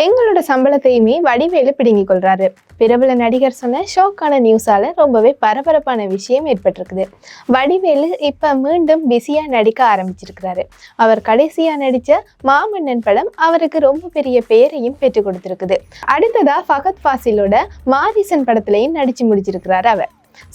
எங்களோட சம்பளத்தையுமே வடிவேலு பிடுங்கிக் கொள்றாரு. பிரபல நடிகர் சொன்ன ஷோக்கான நியூஸால ரொம்பவே பரபரப்பான விஷயம் ஏற்பட்டிருக்குது. வடிவேலு இப்ப மீண்டும் பிஸியா நடிக்க ஆரம்பிச்சிருக்கிறாரு. அவர் கடைசியா நடிச்ச மாமன்னன் படம் அவருக்கு ரொம்ப பெரிய பெயரையும் பெற்றுக் கொடுத்திருக்குது. அடுத்ததா ஃபகத் ஃபாசிலோட மாரிசன் படத்திலையும் நடிச்சு முடிச்சிருக்கிறாரு அவர்.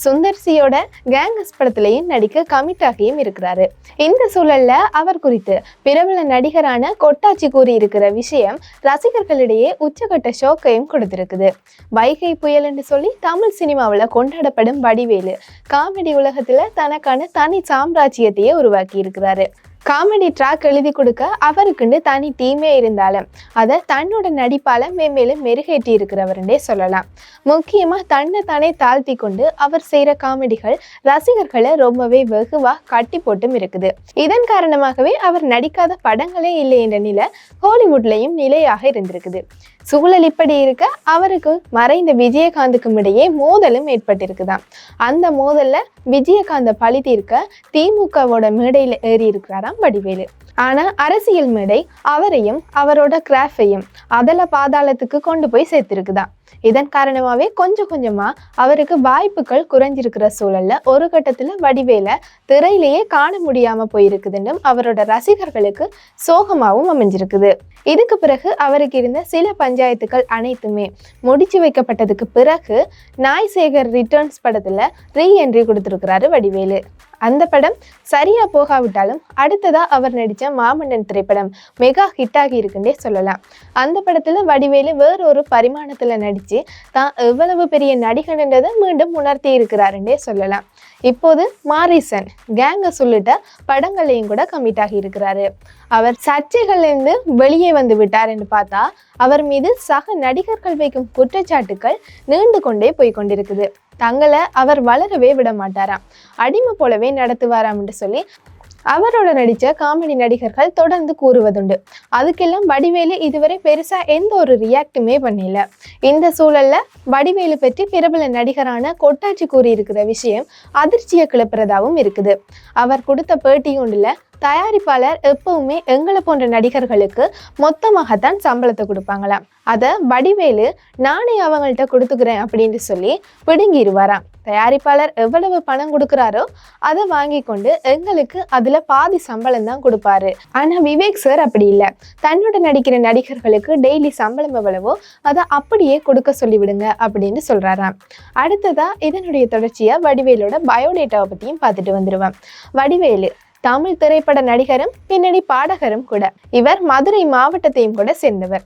சுந்தர்சியோட கேங்கஸ் படத்திலையும் நடிக்க கமிட் ஆகியும் இருக்கிறாரு. இந்த சூழல்ல அவர் குறித்து பிரபல நடிகரான கொட்டாச்சி கூறி இருக்கிற விஷயம் ரசிகர்களிடையே உச்சகட்ட ஷோக்கையும் கொடுத்திருக்குது. வைகை புயல் என்று சொல்லி தமிழ் சினிமாவில் கொண்டாடப்படும் வடிவேலு காமெடி உலகத்துல தனக்கான தனி சாம்ராஜ்யத்தையே உருவாக்கி இருக்கிறாரு காமெடி ட்ராக் எழுதி கொடுக்க அவருக்குன்னு தனி டீமே இருந்தாலும். அதை தன்னோட நடிப்பால மேம்மேலும் மெருகேற்றி இருக்கிறவருன்றே சொல்லலாம். முக்கியமா தன்னை தானே தாழ்த்தி கொண்டு அவர் செய்யற காமெடிகள் ரசிகர்களை ரொம்பவே வெகுவா கட்டி போட்டும் இருக்குது. இதன் காரணமாகவே அவர் நடிக்காத படங்களே இல்லை என்ற நிலை ஹாலிவுட்லயும் நிலையாக இருந்திருக்குது. சூழல் இப்படி இருக்க அவருக்கு மறைந்த விஜயகாந்துக்கும் இடையே மோதலும் ஏற்பட்டிருக்குதாம். அந்த மோதல்ல விஜயகாந்த பழி தீர்க்க திமுகவோட மேடையில் ஏறி இருக்கிறாராம் வடிவேலு. ஆனால் அரசியல் மேடை அவரையும் அவரோட கிராஃபையும் அதல பாதாளத்துக்கு கொண்டு போய் சேர்த்திருக்குதா? இதன் காரணமாகவே கொஞ்சம் கொஞ்சமாக அவருக்கு வாய்ப்புகள் குறைஞ்சிருக்கிற சூழலில் ஒரு கட்டத்தில் வடிவேல திரையிலேயே காண முடியாமல் போயிருக்குதுன்னு அவரோட ரசிகர்களுக்கு சோகமாகவும் அமைஞ்சிருக்குது. இதுக்கு பிறகு அவருக்கு இருந்த சில பஞ்சாயத்துக்கள் அனைத்துமே முடிச்சு வைக்கப்பட்டதுக்கு பிறகு நாய் சேகர் ரிட்டர்ன்ஸ் படத்தில் ரீ என்ட்ரி கொடுத்துருக்கிறாரு வடிவேலு. அந்த படம் சரியாக போகாவிட்டாலும் அடுத்ததாக அவர் நடிச்ச மாமன்னன் திரைப்படம் மெகா ஹிட் ஆகி இருக்குன்னே சொல்லலாம். அந்த படத்துல வடிவேலு வேறொரு பரிமாணத்துல நடிச்சு தான் எவ்வளவு பெரிய நடிகன்ன்றதை மீண்டும் உணர்த்தி இருக்கிறாருன்னே சொல்லலாம். இப்போது மாரிசன் கேங்க சொல்லிட்ட படங்களையும் கூட கமிட் ஆகி இருக்கிறாரு. அவர் சர்ச்சைகள்லேருந்து வெளியே வந்து விட்டார் என்று பார்த்தா அவர் மீது சக நடிகர்கள் வைக்கும் குற்றச்சாட்டுக்கள் நீண்டு கொண்டே போய் கொண்டிருக்குது. தங்களை அவர் வளரவே விட மாட்டாராம். அடிமை போலவே நடத்துவாராம் என்று சொல்லி அவரோட நடித்த காமெடி நடிகர்கள் தொடர்ந்து கூறுவதுண்டு. அதுக்கெல்லாம் வடிவேலு இதுவரை பெருசா எந்த ஒரு ரியாக்டுமே பண்ணல. இந்த சூழல்ல வடிவேலு பற்றி பிரபல நடிகரான கொட்டாச்சி கூறியிருக்கிற விஷயம் அதிர்ச்சியை கிளப்புறதாகவும் இருக்குது. அவர் கொடுத்த பேட்டி ஒன்றுல தயாரிப்பாளர் எப்பவுமே எங்களை போன்ற நடிகர்களுக்கு மொத்தமாகத்தான் சம்பளத்தை கொடுப்பாங்களாம். அதை வடிவேலு நானே அவங்கள்ட்ட கொடுத்துக்கிறேன் அப்படின்னு சொல்லி பிடுங்கிடுவாராம் தயாரிப்பாளர் எவ்வளவு பணம் கொடுக்குறாரோ அதை வாங்கி கொண்டு எங்களுக்கு அதில் பாதி சம்பளம் தான் கொடுப்பாரு. ஆனால் விவேக் சார் அப்படி இல்லை. தன்னோட நடிக்கிற நடிகர்களுக்கு டெய்லி சம்பளம் எவ்வளவோ அதை அப்படியே கொடுக்க சொல்லிவிடுங்க அப்படின்னு சொல்கிறாராம் அடுத்ததாக இதனுடைய தொடர்ச்சியாக வடிவேலோட பயோடேட்டாவை பற்றியும் பார்த்துட்டு வந்துடுவேன் வடிவேலு தமிழ் திரைப்பட நடிகரும் பின்னணி பாடகரும் கூட. இவர் மதுரை மாவட்டத்தையும் கூட சேர்ந்தவர்.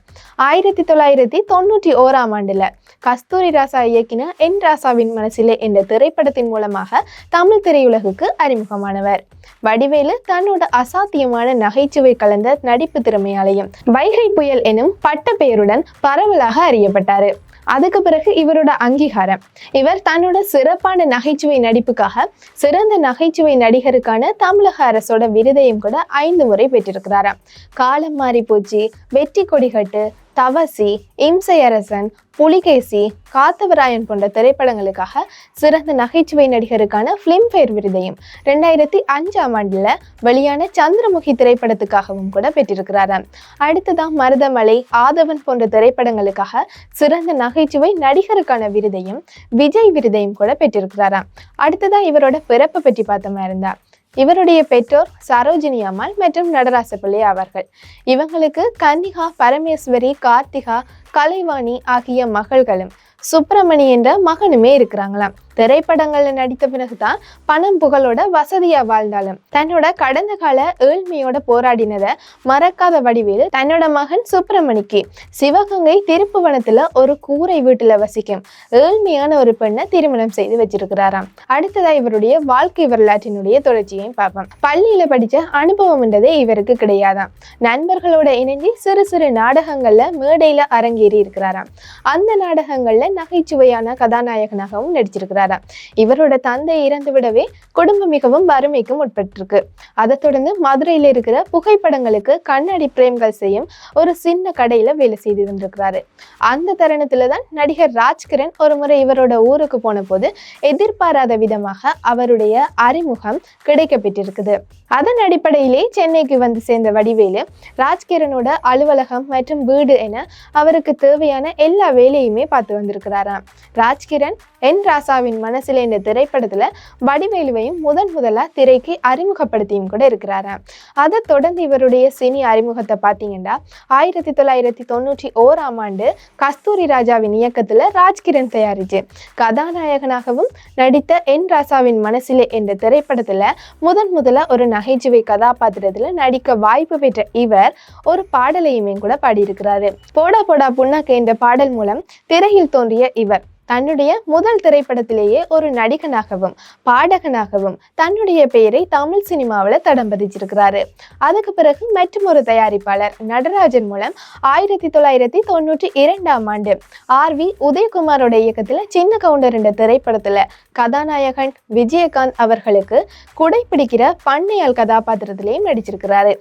ஆயிரத்தி தொள்ளாயிரத்தி தொண்ணூற்றி ஓராம் ஆண்டுல கஸ்தூரி ராசா இயக்கின என் ராசாவின் மனசிலே என்ற திரைப்படத்தின் மூலமாக தமிழ் திரையுலகுக்கு அறிமுகமானவர். வடிவேலு தன்னோட அசாத்தியமான நகைச்சுவை கலந்த நடிப்பு திறமையாலையும் வைகை புயல் எனும் பட்ட பெயருடன் பரவலாக அறியப்பட்டாரு. அதுக்கு பிறகு இவரோட அங்கீகாரம். இவர் தன்னோட சிறப்பான நகைச்சுவை நடிப்புக்காக சிறந்த நகைச்சுவை நடிகருக்கான தமிழக அரசோட விருதையும் கூட ஐந்து முறை பெற்றிருக்கிறாராம். காலம் மாறி போச்சு வெற்றி கொடிகட்டு தவசி இம்சை அரசன் புலிகேசி காத்தவராயன் போன்ற திரைப்படங்களுக்காக சிறந்த நகைச்சுவை நடிகருக்கான ஃபிலிம்ஃபேர் விருதையும் ரெண்டாயிரத்தி அஞ்சாம் ஆண்டில் வெளியான சந்திரமுகி திரைப்படத்துக்காகவும் கூட பெற்றிருக்கிறாராம் அடுத்ததான் மருதமலை ஆதவன் போன்ற திரைப்படங்களுக்காக சிறந்த நகைச்சுவை நடிகருக்கான விருதையும் விஜய் விருதையும் கூட பெற்றிருக்கிறாராம் அடுத்ததான் இவரோட பிறப்பை பற்றி பார்த்தோமா இருந்தா இவருடைய பெற்றோர் சரோஜினி அம்மாள் மற்றும் நடராச பிள்ளை அவர்கள். இவங்களுக்கு கன்னிகா பரமேஸ்வரி கார்த்திகா கலைவாணி ஆகிய மகள்களும் சுப்பிரமணி என்ற மகனுமே இருக்கிறாங்களாம். திரைப்படங்கள்ல நடித்த பிறகுதான் பணம் புகழோட வசதியா வாழ்ந்தாலும் தன்னோட கடந்த கால ஏழ்மையோட போராடினதை மறக்காத வடிவேலு தன்னோட மகன் சுப்பிரமணிக்கு சிவகங்கை திருப்புவனத்துல ஒரு கூரை வீட்டுல வசிக்கும் ஏழ்மையான ஒரு பெண்ணை திருமணம் செய்து வச்சிருக்கிறாராம். அடுத்ததா இவருடைய வாழ்க்கை வரலாற்றினுடைய தொடர்ச்சியையும் பார்ப்போம். பள்ளியில படிச்ச அனுபவம்ன்றதே இவருக்கு கிடையாதாம். நண்பர்களோட இணைஞ்சு சிறு சிறு நாடகங்கள்ல மேடையில அரங்கேறி இருக்கிறாராம். அந்த நாடகங்கள்ல நகைச்சுவையான கதாநாயகனாகவும் நடிச்சிருக்கிறாராம் இவரோட தந்தை இறந்து விடவே குடும்பம் மிகவும் வறுமைக்கும் உட்பட்டிருக்கு. அதை தொடர்ந்து மதுரையில இருக்கிற புகைப்படங்களுக்கு கண்ணாடி பிரேம்கள் செய்யும் ஒரு சின்ன கடையில வேலை செய்து வந்திருக்கிறாரு அந்த தருணத்துல தான் நடிகர் ராஜ்கிரண் ஒரு முறை இவரோட ஊருக்கு போன போது எதிர்பாராத விதமாக அவருடைய அறிமுகம் கிடைக்கப்பட்டிருக்குது அதன் அடிப்படையிலே சென்னைக்கு வந்து சேர்ந்த வடிவேலு ராஜ்கிரனோட அலுவலகம் மற்றும் வீடு என அவருக்கு தேவையான எல்லா வேலையுமே பார்த்து வந்திருக்கு வந்திருக்கிறாராம் ராஜ்கிரண் என் ராசாவின் மனசில் இந்த திரைப்படத்தில் வடிவேலுவையும் முதன் முதலாக திரைக்கு அறிமுகப்படுத்தியும் கூட இருக்கிறாராம் அதை தொடர்ந்து இவருடைய சினி அறிமுகத்தை பார்த்தீங்கன்னா ஆயிரத்தி தொள்ளாயிரத்தி தொண்ணூற்றி ஓராம் ஆண்டு கஸ்தூரி ராஜாவின் இயக்கத்தில் ராஜ்கிரண் தயாரிச்சு கதாநாயகனாகவும் நடித்த என் ராசாவின் மனசிலே என்ற திரைப்படத்தில் முதன் முதலா ஒரு நகைச்சுவை கதாபாத்திரத்தில் நடிக்க வாய்ப்பு பெற்ற இவர் ஒரு பாடலையுமே கூட பாடியிருக்கிறாரு. போடா போடா புண்ணாக்கு என்ற பாடல் மூலம் திரையில் தோன்ற தோன்றிய இவர். தன்னுடைய முதல் திரைப்படத்திலேயே ஒரு நடிகனாகவும் பாடகனாகவும் தன்னுடைய பெயரை தமிழ் சினிமாவில் தடம் பதிச்சிருக்கிறாரு அதுக்கு பிறகு மற்றும் ஒரு தயாரிப்பாளர் நடராஜன் மூலம் ஆயிரத்தி தொள்ளாயிரத்தி தொண்ணூற்றி இரண்டாம் ஆண்டு ஆர் வி உதயகுமாரோட இயக்கத்தில் சின்ன கவுண்டர் என்ற திரைப்படத்தில் கதாநாயகன் விஜயகாந்த் அவர்களுக்கு குடைப்பிடிக்கிற பண்ணையால் கதாபாத்திரத்திலையும் நடிச்சிருக்கிறாரு.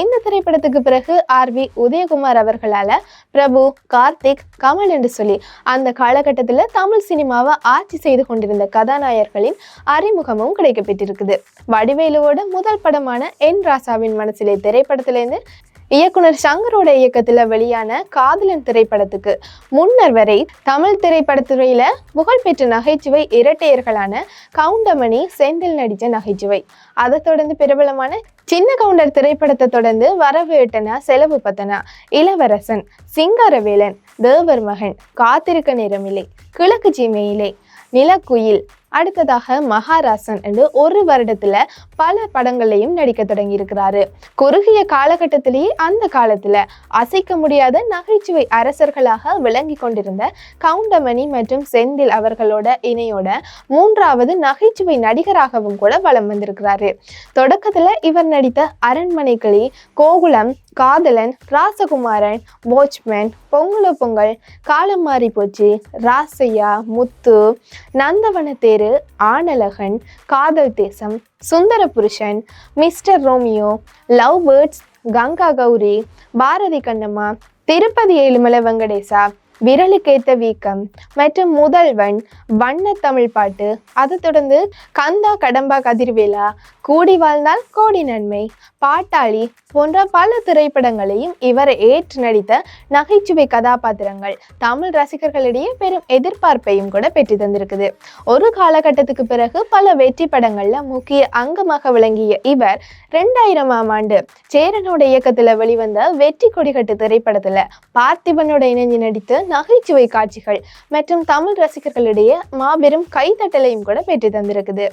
இந்த திரைப்படத்துக்கு பிறகு ஆர் வி உதயகுமார் அவர்களால் பிரபு கார்த்திக் கமல் என்று சொல்லி அந்த காலகட்டத்தில் தமிழ் சினிமாவை ஆட்சி செய்து கொண்டிருந்த கதாநாயகர்களின் அறிமுகமும் கிடைக்கப்பட்டிருக்குது வடிவேலுவோட முதல் படமான என் ராசாவின் மனசிலே திரைப்படத்திலேருந்து இயக்குனர் சங்கரோட இயக்கத்தில் வெளியான காதலன் திரைப்படத்துக்கு முன்னர் வரை தமிழ் திரைப்படத்துறையில புகழ்பெற்ற நகைச்சுவை இரட்டையர்களான கவுண்டமணி செந்தில் நடித்த நகைச்சுவை. அதை தொடர்ந்து பிரபலமான சின்ன கவுண்டர் திரைப்படத்தை தொடர்ந்து வரவு எட்டனா செலவு பத்தனா இளவரசன் சிங்காரவேலன் தேவர் மகன் காத்திருக்க நிறமில்லை கிழக்கு சீமையிலே நிலக்குயில் அடுத்ததாக மகாராசன் என்று ஒரு வருடத்துல பல படங்களையும் நடிக்க தொடங்கி இருக்கிறாரு குறுகிய காலகட்டத்திலேயே அந்த காலத்துல அசைக்க முடியாத நகைச்சுவை அரசர்களாக விளங்கி கொண்டிருந்த கவுண்டமணி மற்றும் செந்தில் அவர்களோட இணையோட மூன்றாவது நகைச்சுவை நடிகராகவும் கூட வலம் வந்திருக்கிறாரு. தொடக்கத்துல இவர் நடித்த அரண்மனைகளி கோகுலம் காதலன் ராசகுமாரன் வாட்ச்மேன் பொங்கலோ பொங்கல் காலம் மாறி போச்சு ராசையா முத்து நந்தவன தேரு ஆனலகன் Kadhal Desam Sundara Purushan mister Romeo love birds Ganga Gowri Bharathi Kannamma Tirupati Ezhumalai Venkatesa விரலுக்கேத்த வீக்கம் மற்றும் முதல்வன் வண்ண தமிழ் பாட்டு. அதை தொடர்ந்து கந்தா கடம்பா கதிர்வேலா கூடி வாழ்ந்தால் கோடி நன்மை பாட்டாளி போன்ற பல திரைப்படங்களையும் இவர் ஏற்று நடித்த நகைச்சுவை கதாபாத்திரங்கள் தமிழ் ரசிகர்களிடையே பெரும் எதிர்பார்ப்பையும் கூட பெற்று தந்திருக்குது. ஒரு காலகட்டத்துக்கு பிறகு பல வெற்றி படங்கள்ல முக்கிய அங்கமாக விளங்கிய இவர் ரெண்டாயிரமாம் ஆண்டு சேரனோட இயக்கத்துல வெளிவந்த வெற்றி கொடிகட்டு திரைப்படத்துல பார்த்திபனோட இணைஞ்சு நடித்து நகைச்சுவை காட்சிகள் மற்றும் தமிழ் ரசிகர்களிடையே மாபெரும் கைத்தட்டலையும் கூட பெற்று தந்திருக்குது.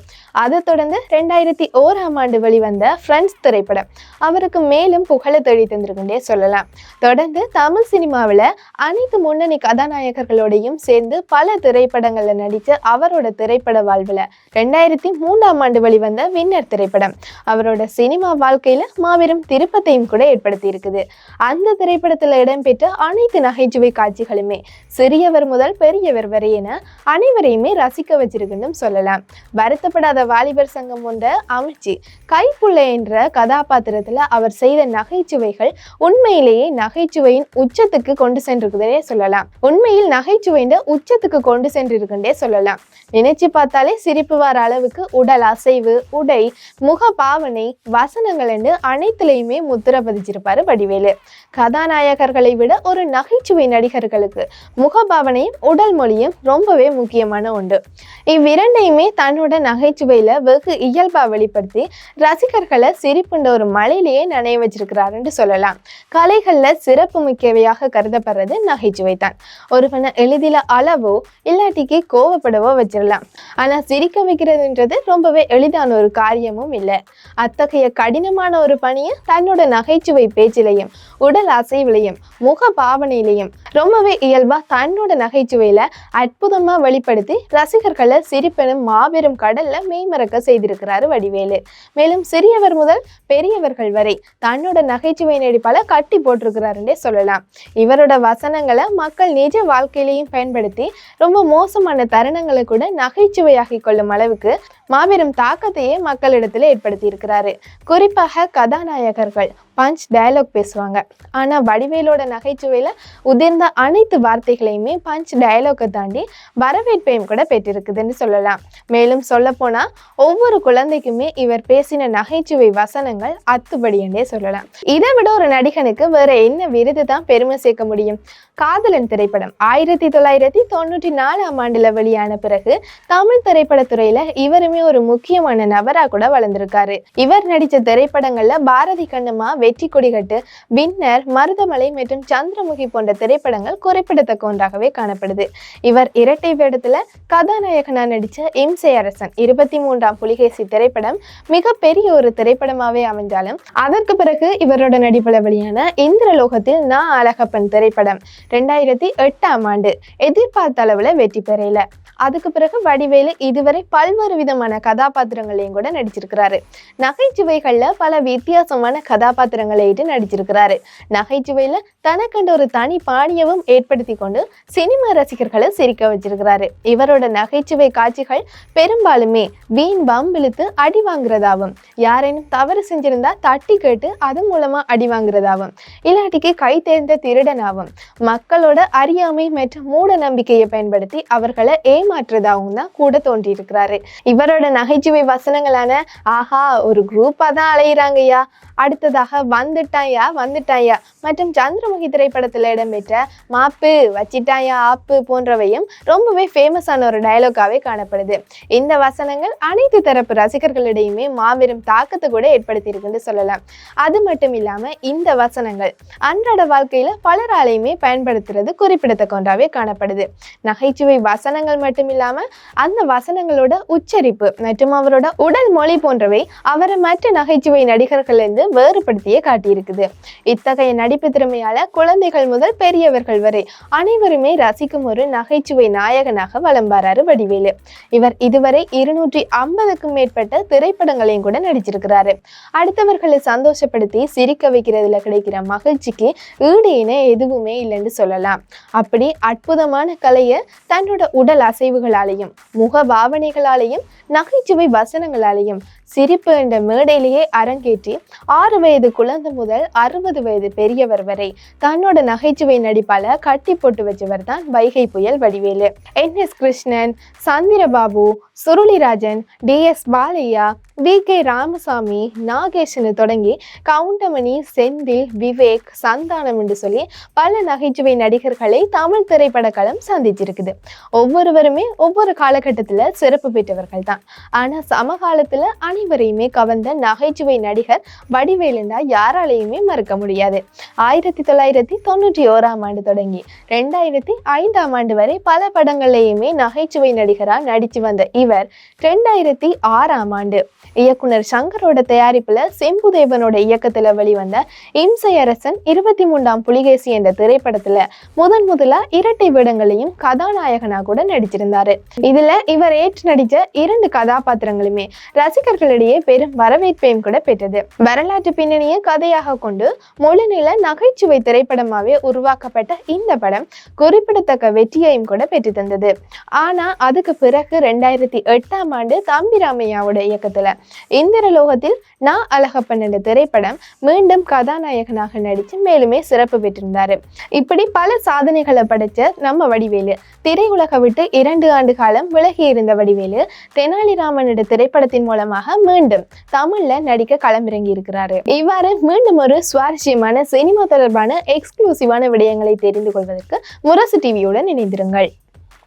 அதை தொடர்ந்து ரெண்டாயிரத்தி ஓராம் ஆண்டு வெளிவந்த ஃப்ரெண்ட்ஸ் திரைப்படம். அவருக்கு மேலும் புகழ தேடி தந்திருக்குண்டே சொல்லலாம். தொடர்ந்து தமிழ் சினிமாவில் அனைத்து முன்னணி கதாநாயகர்களோடையும் சேர்ந்து பல திரைப்படங்களில் நடித்த அவரோட திரைப்பட வாழ்வில் ரெண்டாயிரத்தி மூன்றாம் ஆண்டு வெளிவந்த வின்னர் திரைப்படம். அவரோட சினிமா வாழ்க்கையில் மாபெரும் திருப்பத்தையும் கூட ஏற்படுத்தி இருக்குது அந்த திரைப்படத்தில் இடம்பெற்ற அனைத்து நகைச்சுவை காட்சிகளும் எல்லாருமே சிறியவர் முதல் பெரியவர் வரை என அனைவரையுமே ரசிக்க வச்சிருக்குன்னு சொல்லலாம். வருத்தப்படாத வாலிபர் சங்கம் கொண்ட அமைச்சு கைப்புள்ள என்ற கதாபாத்திரத்துல அவர் செய்த நகைச்சுவைகள் உண்மையிலேயே நகைச்சுவையின் உச்சத்துக்கு கொண்டு சென்றிருக்குதே சொல்லலாம். உண்மையில் நகைச்சுவையின் உச்சத்துக்கு கொண்டு சென்றிருக்குன்றே சொல்லலாம். நினைச்சு பார்த்தாலே சிரிப்பு வர அளவுக்கு உடல் அசைவு உடை முக பாவனை வசனங்கள் என்று முத்திர பதிச்சிருப்பாரு வடிவேலு. கதாநாயகர்களை விட ஒரு நகைச்சுவை நடிகர்களுக்கு முகபாவனையும் உடல் மொழியும் ரொம்பவே முக்கியமான ஒன்று. இவ்விரண்டையுமே தன்னோட நகைச்சுவையில வெகு இயல்பா வெளிப்படுத்தி ரசிகர்களை சிரிப்புண்ட ஒரு மலையிலேயே நனைய வச்சிருக்கிறாருன்னு சொல்லலாம். கலைகள்ல சிறப்பு மிக்கவையாக கருதப்படுறது நகைச்சுவை தான். ஒருவனை எளிதில அளவோ இல்லாட்டிக்கு கோவப்படவோ வச்சிடலாம் ஆனா சிரிக்க வைக்கிறதுன்றது ரொம்பவே எளிதான ஒரு காரியமும் இல்லை. அத்தகைய கடினமான ஒரு பணியை தன்னோட நகைச்சுவை பேச்சிலையும் உடல் அசைவிலையும் முக பாவனையிலையும் ரொம்பவே இயல்பா தன்னோட நகைச்சுவையில அற்புதமா வெளிப்படுத்தி ரசிகர்களை சிரிப்பெனும் மாபெரும் கடல்ல மெய்மறக்க செய்திருக்கிறாரு வடிவேலு. மேலும் சிறியவர் முதல் பெரியவர்கள் வரை தன்னோட நகைச்சுவை நடிப்பால கட்டி போட்டிருக்கிறாருன்னே சொல்லலாம். இவரோட வசனங்களை மக்கள் நிஜ வாழ்க்கையிலையும் பயன்படுத்தி ரொம்ப மோசமான தருணங்களை கூட நகைச்சுவையாக்கி கொள்ளும் அளவுக்கு மாபெரும் தாக்கத்தையே மக்களிடத்துல ஏற்படுத்தி இருக்கிறாரு குறிப்பாக கதாநாயகர்கள். பஞ்ச் டயலாக் பேசுவாங்க. ஆனா வடிவேலோட நகைச்சுவையில உதிர்ந்த அனைத்து வார்த்தைகளையுமே பஞ்ச் டயலாக்கை தாண்டி வரவேற்பையும் கூட பெற்றிருக்குதுன்னு சொல்லலாம். மேலும் சொல்ல போனா ஒவ்வொரு குழந்தைக்குமே இவர் பேசின நகைச்சுவை வசனங்கள் அத்துபடியென்றே சொல்லலாம். இதை விட ஒரு நடிகனுக்கு வேற என்ன விருது தான் பெருமை சேர்க்க முடியும்? காதலன் திரைப்படம். ஆயிரத்தி தொள்ளாயிரத்தி தொண்ணூற்றி நாலாம் ஆண்டுல வெளியான பிறகு தமிழ் திரைப்படத்துறையில இவருமே ஒரு முக்கியமான நபரா கூட வளர்ந்திருக்காரு. இவர் நடித்த திரைப்படங்கள்ல பாரதி கண்ணம்மா வெற்றி கொடிகட்டு வின்னர் மருதமலை மற்றும் சந்திரமுகி போன்ற திரைப்படங்கள் குறிப்பிடத்தக்க ஒன்றாகவே காணப்படுது. இவர் இரட்டை வேடத்துல கதாநாயகனா நடித்த இம்சை அரசன் இருபத்தி மூன்றாம் புலிகேசி திரைப்படம் மிகப்பெரிய ஒரு திரைப்படமாவே அமைஞ்சாலும் அதற்கு பிறகு இவரோட நடிப்புல வெளியான இந்திரலோகத்தில் நான் அழகப்பன் திரைப்படம் ரெண்டாயிரத்தி எட்டாம் ஆண்டு எதிர்பார்த்த அளவுல வெற்றி பெறல. அதுக்கு பிறகு வடிவேலு இதுவரை பல்வேறு விதமான கதாபாத்திரங்களையும் கூட நடிச்சிருக்கிறாரு. நகைச்சுவைகள்ல பல வித்தியாசமான கதாபாத்திரங்களையிட்டு நடிச்சிருக்கிறாரு. நகைச்சுவையில தனக்கண்ட ஒரு தனி பாணியவும் ஏற்படுத்தி கொண்டு சினிமா ரசிகர்களை சிரிக்க வச்சிருக்கிறாரு. இவரோட நகைச்சுவை காட்சிகள் பெரும்பாலுமே வீண் பம்பிழுத்து அடி வாங்குறதாவும் யாரேனும் தவறு செஞ்சிருந்தா தட்டி கேட்டு அது மூலமா அடி வாங்குறதாவும் இல்லாட்டிக்கு கை தேர்ந்த திருடனாவும் மக்களோட அறியாமை மற்றும் மூட நம்பிக்கையை பயன்படுத்தி அவர்களை ஏமாற்றுறதாகவும் தான் கூட தோன்றியிருக்கிறாரு. இவரோட நகைச்சுவை வசனங்களான ஆஹா ஒரு குரூப்பா தான் அலையிறாங்கய்யா. அடுத்ததாக வந்துட்டாயா வந்துட்டாயா. மற்றும் சந்திரமுகி திரைப்படத்தில் இடம்பெற்ற மாப்பு வச்சிட்டாயா ஆப்பு போன்றவையும் ரொம்பவே ஃபேமஸான ஒரு டைலாக்காகவே காணப்படுது. இந்த வசனங்கள் அனைத்து தரப்பு ரசிகர்களிடையுமே மாபெரும் தாக்கத்தை கூட ஏற்படுத்தியிருக்குன்னு சொல்லலாம். அது மட்டும் இல்லாமல் இந்த வசனங்கள் அன்றாட வாழ்க்கையில் பலராலையுமே பயன்படுத்துறது குறிப்பிடத்தக்கொன்றாவே காணப்படுது. நகைச்சுவை வசனங்கள் மட்டும் இல்லாமல் அந்த வசனங்களோட உச்சரிப்பு மற்றும் அவரோட உடல் மொழி போன்றவை அவரை மற்ற நகைச்சுவை நடிகர்கள்லேருந்து வேறுபடுத்தியே காட்டியிருக்குது. இத்தகைய நடிப்பு திறமையால குழந்தைகள் முதல் பெரியவர்கள் வரை அனைவருமே ரசிக்கும் ஒரு நகைச்சுவை நாயகனாக வலம் வராரு வடிவேலு. இவர் இதுவரை இருநூற்றி ஐம்பதுக்கும் மேற்பட்ட திரைப்படங்களையும் கூட நடிச்சிருக்கிறாரு. அடுத்தவர்களை சந்தோஷப்படுத்தி சிரிக்க வைக்கிறதுல கிடைக்கிற மகிழ்ச்சிக்கு ஈடு இணை எதுவுமே இல்லைன்னு சொல்லலாம். அப்படி அற்புதமான கலையை தன்னோட உடல் அசைவுகளாலையும் முக பாவனைகளாலையும் நகைச்சுவை வசனங்களாலையும் சிரிப்பு என்ற மேடையிலேயே அரங்கேற்றி ஆறு வயது குழந்தை முதல் அறுபது வயது பெரியவர் வரை தன்னோட நகைச்சுவை நடிப்பால கட்டி போட்டு வச்சவர் தான் Vaigai Puyal Vadivelu. N S Krishnan Chandrababu Suruliraajan T. S. Balaiah V. K. Ramasamy Nageshan தொடங்கி கவுண்டமணி செந்தில் விவேக் சந்தானம் என்று சொல்லி பல நகைச்சுவை நடிகர்களை தமிழ் திரைப்பட களம் சந்திச்சிருக்குது. ஒவ்வொருவருமே ஒவ்வொரு காலகட்டத்தில் சிறப்பு பெற்றவர்கள் தான். ஆனால் சமகாலத்தில் அனைவரையுமே கவர்ந்த நகைச்சுவை நடிகர் வடிவேலுண்டா யாராலையுமே மறுக்க முடியாது. ஆயிரத்தி தொள்ளாயிரத்தி தொண்ணூற்றி ஓராம் ஆண்டு தொடங்கி ரெண்டாயிரத்தி ஐந்தாம் ஆண்டு வரை பல படங்கள்லையுமே நகைச்சுவை நடிகராக நடித்து வந்த இவர் ரெண்டாயிரத்தி ஆறாம் ஆண்டு. இயக்குனர் சங்கரோட தயாரிப்புல செம்புதேவனோட இயக்கத்துல வெளிவந்த இம்சை அரசன் இருபத்தி மூன்றாம் புலிகேசி என்ற திரைப்படத்துல முதன் முதலா இரட்டை வேடங்களையும் கதாநாயகனா கூட நடிச்சிருந்தாரு. இதுல இவர் ஏற்று நடித்த இரண்டு கதாபாத்திரங்களுமே ரசிகர்களிடையே பெரும் வரவேற்பையும் கூட பெற்றது. வரலாற்று பின்னணியை கதையாக கொண்டு மொழிநில நகைச்சுவை திரைப்படமாவே உருவாக்கப்பட்ட இந்த படம் குறிப்பிடத்தக்க வெற்றியையும் கூட பெற்று தந்தது. ஆனா அதுக்கு பிறகு ரெண்டாயிரத்தி எட்டாம் ஆண்டு தம்பிராமையாவோட இயக்கத்துல. இந்திரலோகத்தில் நான் அழகப்பன் என்ற திரைப்படம் மீண்டும் கதாநாயகனாக நடித்து மேலுமே சிறப்பு பெற்றிருந்தாரு. இப்படி பல சாதனைகளை படைச்ச நம்ம வடிவேலு திரையுலக விட்டு இரண்டு ஆண்டு காலம் விலகி இருந்த வடிவேலு தெனாலிராமன் என்ற திரைப்படத்தின் மூலமாக மீண்டும் தமிழ்ல நடிக்க களமிறங்கி இருக்கிறாரு. இவ்வாறு மீண்டும் ஒரு சுவாரஸ்யமான சினிமா தொடர்பான எக்ஸ்க்ளூசிவான விடயங்களை தெரிந்து கொள்வதற்கு முரசு டிவியுடன் இணைந்திருங்கள்.